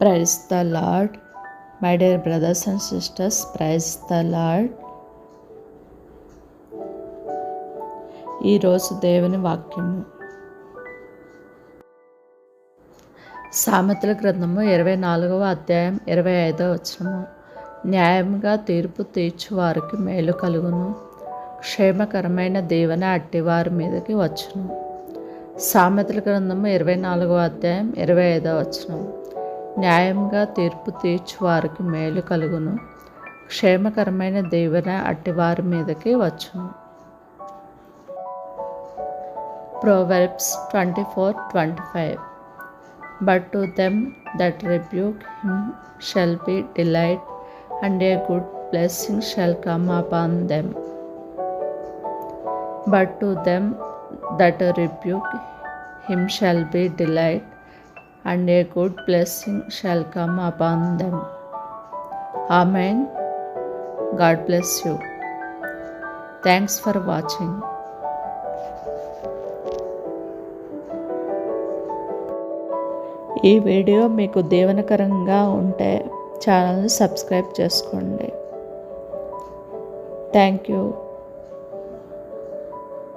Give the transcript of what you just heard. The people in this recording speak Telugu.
Praise the Lord my dear brothers and sisters praise the Lord ఈరోజు దేవుని వాక్యము. సామెతల గ్రంథము ఇరవై నాలుగవ అధ్యాయం ఇరవై ఐదవ వచనము. న్యాయంగా తీర్పు తీర్చువారికి మేలు కలుగును. క్షేమకరమైన దీవెన అట్టివారి మీదకి వచ్చును. సామెతల గ్రంథము ఇరవై నాలుగవ అధ్యాయం ఇరవై ఐదవ వచనం న్యాయంగా తీర్పు తీర్చువారికి మేలు కలుగును. క్షేమకరమైన దేవన అట్టివారి మీదకి వచ్చును. Proverbs twenty four twenty five but to them that rebuke him shall be delight and a good blessing shall come upon them but to them that rebuke him shall be delight and a good blessing shall come upon them. Amen. God bless you. Thanks for watching. ఈ వీడియో మీకు దీవెనకరంగా ఉంటే ఛానల్ని సబ్స్క్రైబ్ చేసుకోండి థ్యాంక్ యూ